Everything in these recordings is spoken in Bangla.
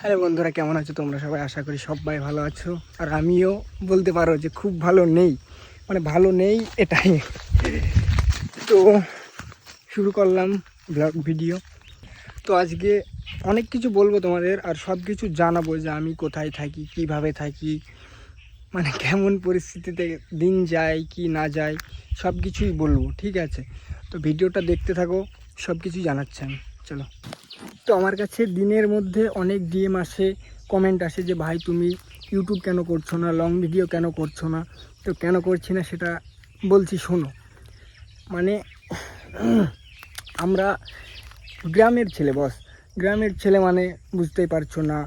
হ্যালো বন্ধুরা, কেমন আছো তোমরা সবাই? আশা করি সবাই ভালো আছো। আর আমিও বলতে পারো যে খুব ভালো নেই। মানে ভালো নেই এটাই। তো শুরু করলাম ব্লগ ভিডিও তো আজকে অনেক কিছু বলব তোমাদের, আর সব কিছু জানাব যে আমি কোথায় থাকি, কীভাবে থাকি মানে কেমন পরিস্থিতিতে দিন যায়, কি না যায়, সব কিছুই বলব, ঠিক আছে? তো ভিডিওটা দেখতে থাকো, সব কিছুই জানাচ্ছি আমি। চলো। তো আমার কাছে দিনের মধ্যে অনেক ডিএম আসে কমেন্ট আসে যে, ভাই, তুমি ইউটিউব কেন করছ না? লং ভিডিও কেন করছ না? তো কেন করছি না সেটা বলছি, শোনো। মানে আমরা গ্রামের ছেলে বস গ্রামের ছেলে মানে বুঝতেই পারছ না,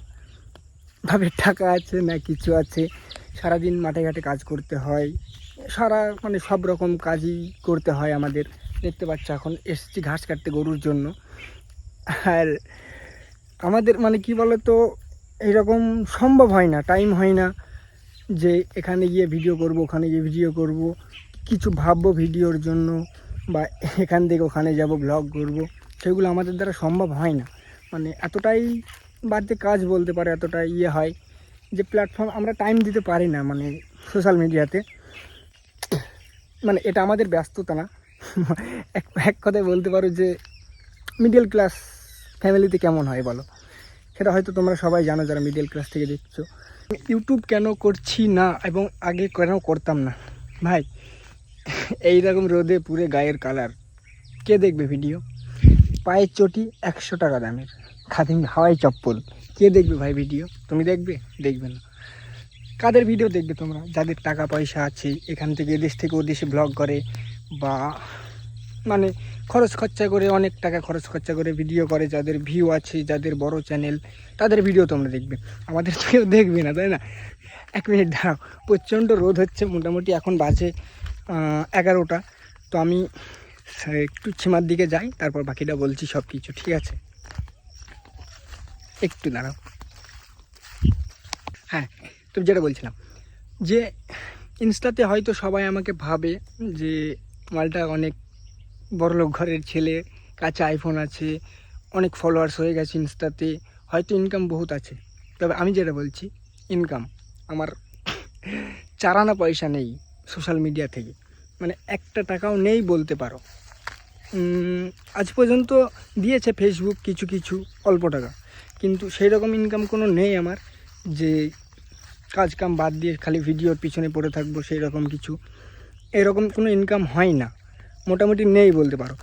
ভাবে টাকা আছে না কিছু আছে। সারাদিন মাঠে ঘাটে কাজ করতে হয়। সারা মানে সব রকম কাজই করতে হয় আমাদের। দেখতে পাচ্ছ, এখন এসছি ঘাস কাটতে গরুর জন্য। আর আমাদের মানে কি বলো তো এরকম সম্ভব হয় না টাইম হয় না যে এখানে গিয়ে ভিডিও করব, ওখানে গিয়ে ভিডিও করব, কিছু ভাববো ভিডিওর জন্য বা এখান থেকে ওখানে যাব ব্লগ করব, সেগুলো আমাদের দ্বারা সম্ভব হয় না। মানে এতটাই বাড়িতে কাজ বলতে পারে, এতটাই ইয়ে হয় যে প্ল্যাটফর্ম আমরা টাইম দিতে পারি না মানে সোশ্যাল মিডিয়াতে মানে এটা আমাদের ব্যস্ততা না। এক এক কথায় বলতে পারো যে মিডল ক্লাস ফ্যামিলিতে কেমন হয় বলো? সেটা হয়তো তোমরা সবাই জানো যারা মিডল ক্লাস থেকে দেখছ। ইউটিউব কেন করছি না এবং আগে কেন করতাম না? ভাই, এইরকম রোদে পুরে গায়ের কালার কে দেখবে ভিডিও পায়ের চটি একশো টাকা দামের। খাদিম হাওয়াই চপ্পল। কে দেখবে ভাই ভিডিও তুমি দেখবে? দেখবে না। কাদের ভিডিও দেখবে তোমরা? যাদের টাকা পয়সা আছে, এখান থেকে এদেশ থেকে ওদেশে ব্লগ করে। বা মানে খরচ খরচা করে, অনেক টাকা খরচ খরচা করে ভিডিও করে, যাদের ভিউ আছে, যাদের বড় চ্যানেল তাদের ভিডিও তোমরা দেখবে। আমাদের তো কেউ দেখবে না, তাই না? এক মিনিট দাঁড়াও, প্রচণ্ড রোদ হচ্ছে, মোটামুটি এখন বাজে এগারোটা। তো আমি একটু সীমার দিকে যাই, তারপর বাকিটা বলছি সব কিছু ঠিক আছে? একটু দাঁড়াও। হ্যাঁ তো যেটা বলছিলাম, যে ইনস্টাতে হয়তো সবাই আমাকে ভাবে যে মালটা অনেক বড়লোক ঘরের ছেলে কাছে আইফোন আছে, অনেক ফলোয়ার্স হয়ে গেছে ইনস্টাতে, হয়তো ইনকাম বহুত আছে। তবে আমি যেটা বলছি ইনকাম আমার চারানা পয়সা নেই সোশ্যাল মিডিয়া থেকে। মানে একটা টাকাও নেই বলতে পারো। আজ পর্যন্ত দিয়েছে ফেসবুক কিছু কিছু, অল্প টাকা। কিন্তু সেই রকম ইনকাম কোনো নেই আমার, যে কাজ কাম বাদ দিয়ে খালি ভিডিওর পিছনে পড়ে থাকব সেই রকম কিছু। এরকম কোনো ইনকাম হয় না। মোটামুটি নেই বলতে পারো।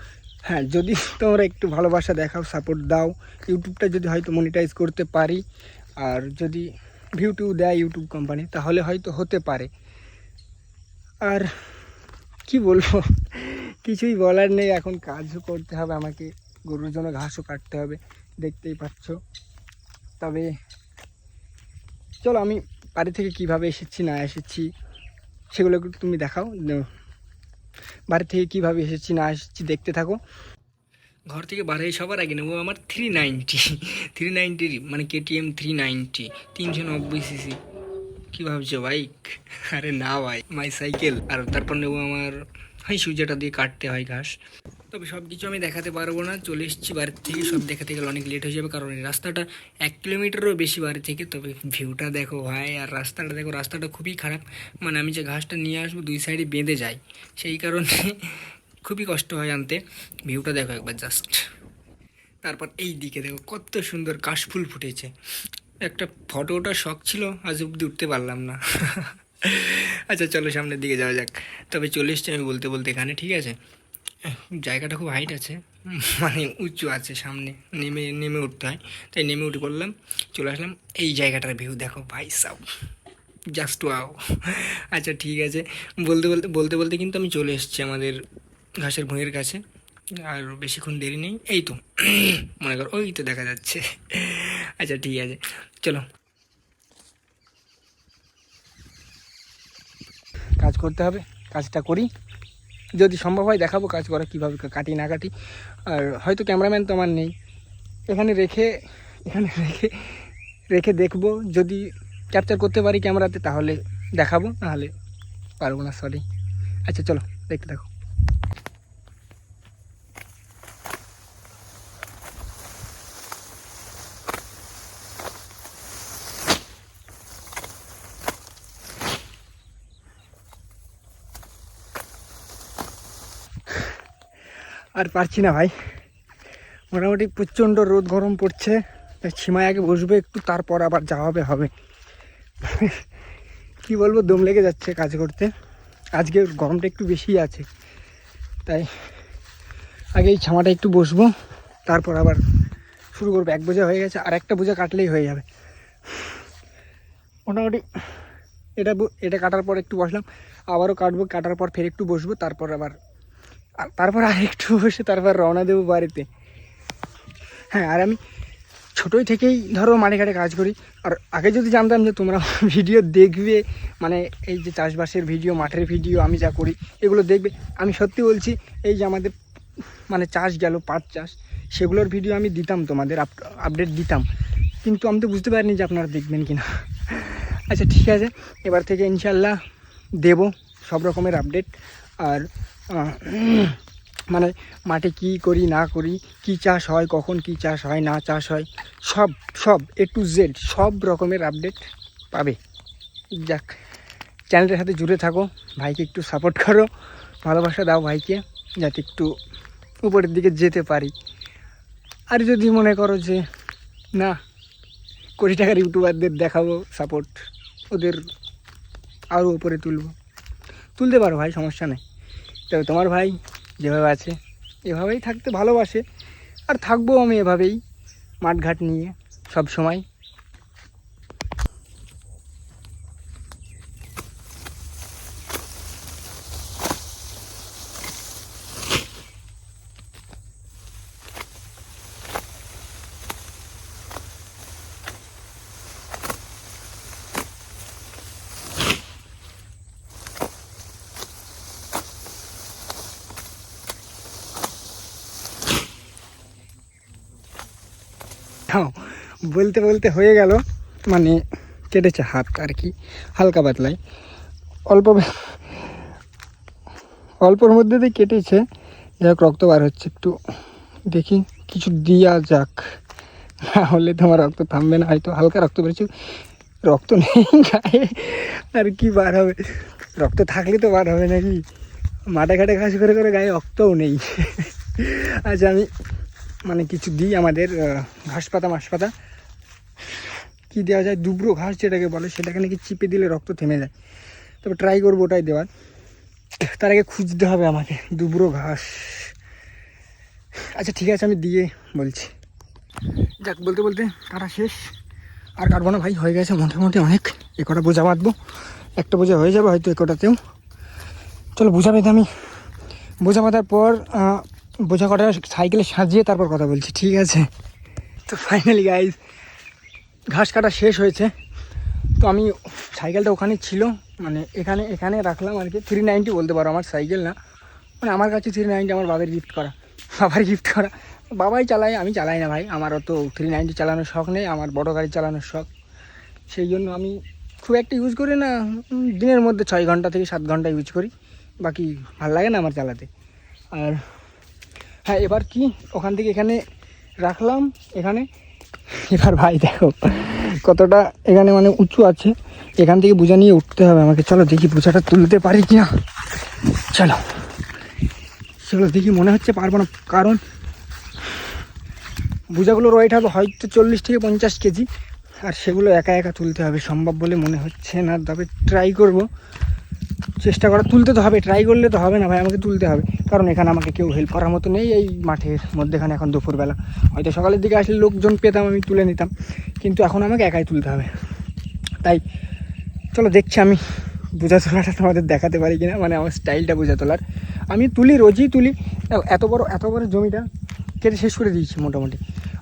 হ্যাঁ যদি তোমরা একটু ভালোবাসা দেখাও সাপোর্ট দাও ইউটিউবটা যদি হয়তো মনিটাইজ করতে পারি, আর যদি ভিউ টিউ দেয় ইউটিউব কোম্পানি তাহলে হয়তো হতে পারে। আর কি বলব? কিছুই বলার নেই, এখন কাজও করতে হবে, আমাকে গরুর জন্য ঘাসও কাটতে হবে, দেখতেই পাচ্ছ। তবে চলো আমি বাড়ি থেকে কীভাবে এসেছি, না এসেছি সেগুলো তুমি দেখাও বাড়ি থেকে কীভাবে এসেছি না এসেছি দেখতে থাকো। ঘর থেকে হয়ে সবার আগে নেব আমার থ্রি নাইনটি থ্রি নাইনটির মানে কেটিএম থ্রি নাইনটি তিনশো নব্বই সিসি কী ভাবছ বাইক আরে না ভাই মাই সাইকেল আর তারপর নেব আমার হাই সুজাটা দিয়ে কাটতে হয় ঘাস। তবে সব কিছু আমি দেখাতে পারব না, চলে এসেছি বাড়ির থেকে, সব দেখাতে গেলে অনেক লেট হয়ে যাবে, কারণ এই রাস্তাটা এক কিলোমিটারও বেশি বাড়ি থেকে। তবে ভিউটা দেখো ভাই, আর রাস্তাটা দেখো, রাস্তাটা খুবই খারাপ। মানে আমি যে ঘাসটা নিয়ে আসব, দুই সাইডে বেঁধে যায় সেই কারণে খুবই কষ্ট হয় আনতে। ভিউটা দেখো একবার জাস্ট তারপর এই দিকে দেখো, কত সুন্দর কাশফুল ফুটেছে। একটা ফটো ওঠার শখ ছিল, আজ অব্দি উঠতে পারলাম না। আচ্ছা চলো সামনের দিকে যাওয়া যাক। তবে চলে এসছি আমি বলতে বলতে এখানে, ঠিক আছে? জায়গাটা খুব হাইট আছে মানে উঁচু আছে, সামনে নেমে নেমে উঠতে হয়। তাই নেমে উঠে পড়লাম, চলে আসলাম এই জায়গাটার ভিউ দেখো, ভাই সাউ জাস্ট ওয়াও আচ্ছা ঠিক আছে। বলতে বলতে বলতে বলতে কিন্তু আমি চলে এসেছি আমাদের ঘাসের ভুঁইয়ের কাছে, আর বেশিক্ষণ দেরি নেই। এই তো, মনে করো, ওই তো দেখা যাচ্ছে। আচ্ছা ঠিক আছে, চলো। কাজ করতে হবে, কাজটা করি। যদি সম্ভব হয় দেখাবো কাজ করা কীভাবে কাটি না কাটি। আর হয়তো ক্যামেরাম্যান তো আমার নেই। এখানে রেখে এখানে রেখে রেখে দেখব। যদি ক্যাপচার করতে পারি ক্যামেরাতে তাহলে দেখাবো, নাহলে পারব না সরি আচ্ছা চলো, দেখতে থাকো। আর পারছি না ভাই। মোটামুটি প্রচণ্ড রোদ গরম পড়ছে। তাই সীমায় আগে বসবে, একটু তারপর আবার যা হবে হবে। কি বলব, দম লেগে যাচ্ছে কাজ করতে। আজকে গরমটা একটু বেশি আছে। তাই আগে এই ছামাটা একটু বসবো, তারপর আবার শুরু করব। এক বোঝা হয়ে গেছে আর একটা বোঝা কাটলেই হয়ে যাবে। মোটামুটি এটা এটা কাটার পর একটু বসলাম। আবারও কাটবো, কাটার পর ফের একটু বসবো, তারপর আবার আর তারপর আর একটু বসে তারপর রওনা দেবো বাড়িতে। হ্যাঁ আর আমি ছোটোই থেকেই ধরো মাঠে ঘাটে কাজ করি। আর আগে যদি জানতাম যে তোমরা ভিডিও দেখবে মানে এই যে চাষবাসের ভিডিও, মাঠের ভিডিও, আমি যা করি, এগুলো দেখবে। আমি সত্যি বলছি, এই যে আমাদের মানে চাষ গেল, পাট চাষ, সেগুলোর ভিডিও আমি দিতাম তোমাদের আপডেট দিতাম। কিন্তু আমি তো বুঝতে পারিনি যে আপনারা দেখবেন কি না আচ্ছা ঠিক আছে। এবার থেকে ইনশাল্লাহ দেব সব রকমের আপডেট আর মানে মাঠে কি করি, না করি, কি চাষ হয়, কখন কি চাষ হয়, না চাষ হয়, সব সব এ টু জেড সব রকমের আপডেট পাবে। যাক, চ্যানেলের সাথে জুড়ে থাকো, ভাইকে একটু সাপোর্ট করো, ভালোবাসা দাও ভাইকে, যাতে একটু উপরের দিকে যেতে পারি। আর যদি মনে করো যে, না কোটি টাকার ইউটিউবারদের দেখাবো সাপোর্ট ওদের আরও উপরে তুলবো। তুলতে পারো ভাই, সমস্যা নেই। তবে তোমার ভাই যেভাবে আছে, এভাবেই থাকতে ভালোবাসে। আর থাকব আমি এভাবেই মাঠঘাট নিয়ে সব সময় বলতে বলতে হয়ে গেল মানে কেটেছে হাত আর কি, হালকা পাতলায় অল্প অল্পর মধ্যে দিয়ে কেটেছে, যাই হোক রক্ত বার হচ্ছে একটু। দেখি, কিছু দিয়া যাক। না হলে তোমার রক্ত থামবে না, হয়তো হালকা রক্ত বেরোচ্ছে। রক্ত নেই গায়ে, আর কি বার হবে? রক্ত থাকলে তো বার হবে নাকি? মাঠে ঘাটে ঘাস করে করে গায়ে রক্তও নেই। আচ্ছা আমি মানে কিছু দিই আমাদের ঘাস পাতা মাস পাতা। কী দেওয়া যায়, দুবরো ঘাস যেটাকে বলে, সেটাকে নাকি চিপে দিলে রক্ত থেমে যায়। তবে ট্রাই করব ওটাই দেওয়ার। তার আগে খুঁজতে হবে আমাকে, দুবরো ঘাস। আচ্ছা ঠিক আছে, আমি দিয়ে বলছি। যাক, বলতে বলতে কাটা শেষ। আর কাটবো না ভাই, হয়ে গেছে মোটামুটি অনেক। এ কটা বোঝা বাঁধবো। একটা বোঝা হয়ে যাবে হয়তো এ কটাতেও। চলো, বোঝা বেঁধে আমি বোঝা বাঁধার পর বোঝা কটা সাইকেলে সাজিয়ে তারপর কথা বলছি, ঠিক আছে? তো ফাইনালি গাইজ ঘাস কাটা শেষ হয়েছে। তো আমি সাইকেলটা ওখানে ছিল মানে এখানে এখানে রাখলাম আর কি। থ্রি নাইনটি বলতে পারো আমার সাইকেল না। মানে আমার কাছে থ্রি নাইনটি আমার বাবার গিফট করা। বাবার গিফট করা। বাবাই চালায়, আমি চালাই না ভাই। আমার অত থ্রি নাইনটি চালানোর শখ নেই, আমার বড় গাড়ি চালানোর শখ। সেই জন্য আমি খুব একটা ইউজ করি না। দিনের মধ্যে ছয় ঘণ্টা থেকে সাত ঘণ্টা ইউজ করি। বাকি ভালো লাগে না আমার চালাতে। আর হ্যাঁ এবার কি? ওখান থেকে এখানে রাখলাম, এখানে এবার ভাই দেখো, কতটা এখানে মানে উঁচু আছে। এখান থেকে বোঝা নিয়ে উঠতে হবে আমাকে। চলো দেখি বোঝাটা তুলতে পারি কি না চলো চলো দেখি মনে হচ্ছে পারব না। কারণ বোঝাগুলোর রয়েট হবে হয়তো চল্লিশ থেকে পঞ্চাশ কেজি। আর সেগুলো একা একা তুলতে হবে, সম্ভব বলে মনে হচ্ছে না। তবে ট্রাই করব। চেষ্টা করা, তুলতে তো হবে ট্রাই করলে তো হবে না ভাই, আমাকে তুলতে হবে। কারণ এখানে আমাকে কেউ হেল্প করার মতো নেই এই মাঠের মধ্যেখানে এখন দুপুরবেলা। হয়তো সকালের দিকে আসলে লোকজন পেতাম, আমি তুলে নিতাম, কিন্তু এখন আমাকে একাই তুলতে হবে। তাই, চলো দেখছি আমি বোঝা তোলাটা তোমাদের দেখাতে পারি কিনা মানে আমার স্টাইলটা বোঝা তোলার। আমি তুলি, রোজই তুলি। এত বড় এত বড় জমিটা কেটে শেষ করে দিয়েছি মোটামুটি।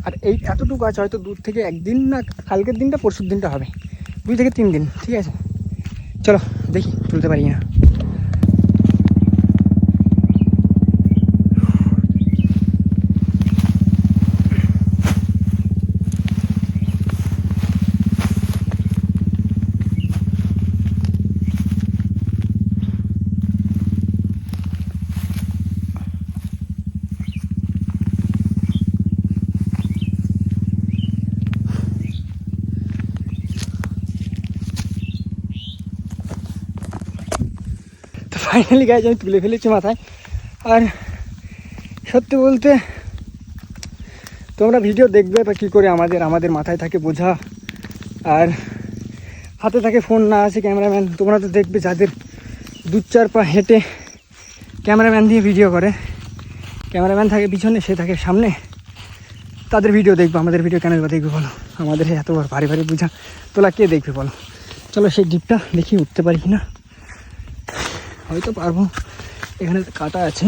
আর এই এতটুকু আছে হয়তো দূর থেকে একদিন না, কালকের দিনটা পরশুর দিনটা হবে। দুই থেকে তিন দিন, ঠিক আছে? চলো, দেখি, তুলতে পারি না তো ফাইনালি গাছ আমি তুলে ফেলেছি মাথায়। আর সত্যি বলতে, তোমরা ভিডিও দেখবে বা কী করে আমাদের আমাদের মাথায় থাকে বোঝা। আর হাতে থাকে ফোন না আছে ক্যামেরাম্যান তোমরা তো দেখবে যাদের দু চার পা হেঁটে ক্যামেরাম্যান দিয়ে ভিডিও করে। ক্যামেরাম্যান থাকে পিছনে, সে থাকে সামনে। তাদের ভিডিও দেখব, আমাদের ভিডিও কেন দেখবে বলো? আমাদের এত ভারী ভারী বোঝা। তোলা কে দেখবে বলো? চলো সেই ডিপটা দেখি, উঠতে পারি কি না হয়তো পারব। এখানে কাটা আছে।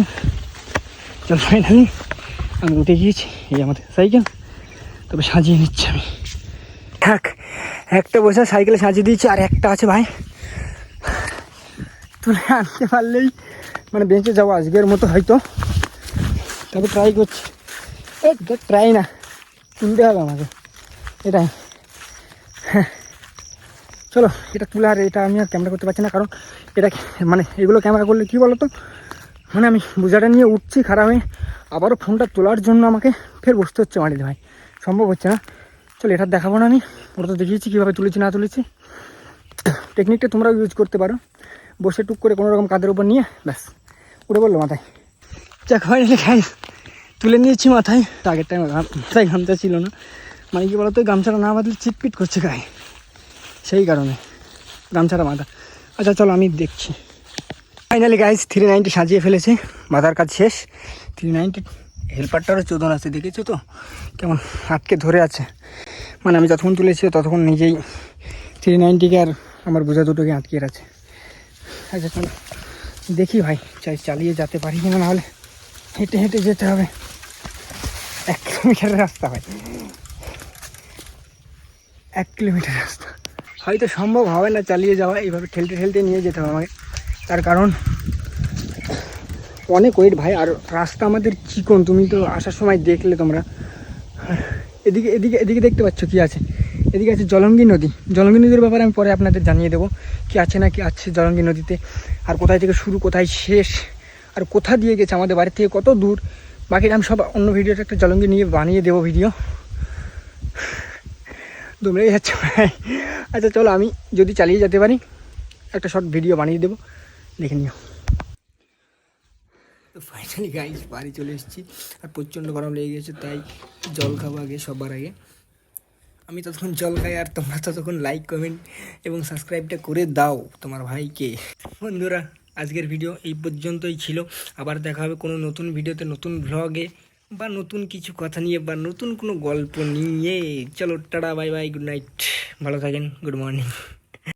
চল ফাইনালি আমি উঠে গিয়েছি। এই আমাদের সাইকেল। তবে সাজিয়ে নিচ্ছি আমি। থাক, একটা বসে সাইকেলে সাজিয়ে দিয়েছি, আর একটা আছে ভাই। তুলে আনতে পারলেই মানে বেঁচে যাব আজকের মতো হয়তো। তবে ট্রাই করছি। এই ট্রাই না। তুলতে হবে আমাকে। এটাই। হ্যাঁ চলো, এটা তুলে আর এটা আমি আর ক্যামেরা করতে পারছি না, কারণ এটা মানে এগুলো ক্যামেরা করলে কী বলো তো মানে আমি বোঝাটা নিয়ে উঠছি, খারাপ হয়ে আবারও ফোনটা তোলার জন্য আমাকে ফের বসতে হচ্ছে মাটিতে ভাই। সম্ভব হচ্ছে না। চলো, এটা দেখাবো না আমি। ওটা তো দেখিয়েছি কীভাবে তুলেছি, না তুলেছি। টেকনিকটা তোমরাও ইউজ করতে পারো। বসে টুক করে কোনো রকম কাদের উপর নিয়ে, ব্যাস। উঠে বলল মাথায়। যাক ফাইনালি খাই তুলে নিয়েছি মাথায়। আগের টাইমে মাথায় ঘামতে ছিল না। মানে কি বলতো গামছাটা না বাঁধলে চিটপিট করছে গায়ে সেই কারণে, গামছাটা বাঁধা। আচ্ছা চলো আমি দেখছি। ফাইনালি গাইজ থ্রি নাইনটি সাজিয়ে ফেলেছে। বাঁধার কাজ শেষ। থ্রি নাইনটি হেল্পারটারও চোদন আছে, দেখেছ তো? কেমন আটকে ধরে আছে। মানে আমি যতক্ষণ তুলেছি, ততক্ষণ নিজেই থ্রি নাইনটিকে আর আমার বোঝা দুটোকে আটকে আছে আচ্ছা চলো। দেখি ভাই, চাই চালিয়ে যেতে পারি কিনা, নাহলে হেঁটে হেঁটে যেতে হবে। এক কিলোমিটারের রাস্তা ভাই। এক কিলোমিটার রাস্তা। হয়তো সম্ভব হবে না চালিয়ে যাওয়া, এইভাবে ঠেলতে ঠেলতে নিয়ে যেতে হবে আমাকে। তার কারণ, অনেক ওয়েট ভাই, আর রাস্তা আমাদের চিকন, তুমি তো আসার সময় দেখলে তোমরা। এদিকে এদিকে এদিকে দেখতে পাচ্ছ কি আছে? এদিকে আছে জলঙ্গি নদী। জলঙ্গি নদীর ব্যাপারে আমি পরে আপনাদের জানিয়ে দেবো কি আছে না কি আছে জলঙ্গি নদীতে, আর কোথায় থেকে শুরু, কোথায় শেষ, আর কোথা দিয়ে গেছে আমাদের বাড়ি থেকে কত দূর। বাকিটা আমি সব অন্য ভিডিওটা একটা জলঙ্গি নিয়ে বানিয়ে দেবো ভিডিও। দুমড়েই যাচ্ছে আচ্ছা চলো আমি যদি চালিয়ে যেতে পারি, একটা শর্ট ভিডিও বানিয়ে দেবো। দেখে নিও। তো ফাইনালি গাইজ বাড়ি চলে এসেছি। আর প্রচণ্ড গরম লেগে গেছে, তাই জল খাব আগে, সবার আগে। আমি ততক্ষণ জল খাই, আর তোমরা ততক্ষণ লাইক কমেন্ট এবং সাবস্ক্রাইবটা করে দাও তোমার ভাইকে। বন্ধুরা, আজকের ভিডিও এই পর্যন্তই ছিল। আবার দেখা হবে কোনো নতুন ভিডিওতে নতুন ভ্লগে বা নতুন কিছু কথা নিয়ে বা নতুন কোনো গল্প নিয়ে। চলো, tata, bye bye, good night. ভালো থাকেন, গুড মর্নিং।